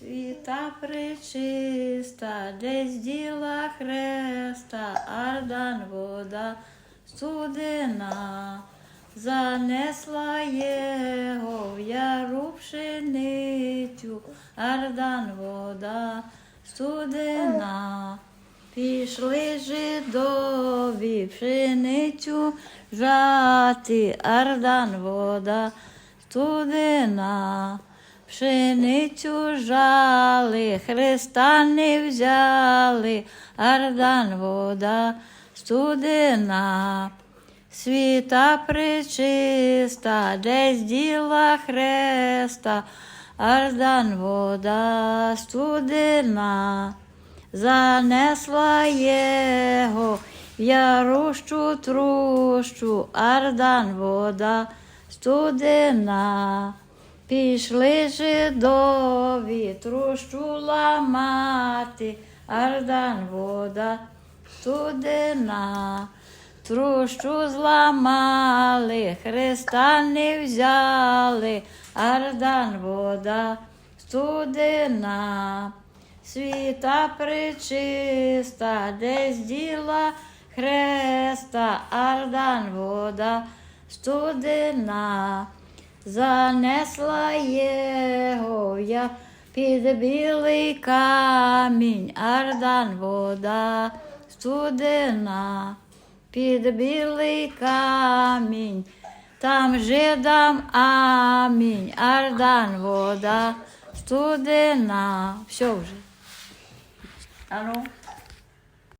Світа пречиста, десь діла хреста, Ардан вода студена, занесла його в яру пшеницю, Ардан вода студена. Пішли жидові пшеницю жати, Ардан вода студена. Пшеницю жали, Христа не взяли, Ардан вода студена. Світа пречиста, десь діла хреста, Ардан вода студена. Занесла його в ярущу трущу, Ардан вода студена. Пішли жидові трущу ламати, Ардан вода студена. Трущу зламали, Христа не взяли, Ардан вода студена. Світа пречиста, десь діла хреста, Ардан вода студена. Занесла його я під білий камінь, Ардан вода студена, під білий камінь, там жидам амінь, Ардан вода студена. Все вже. А ну.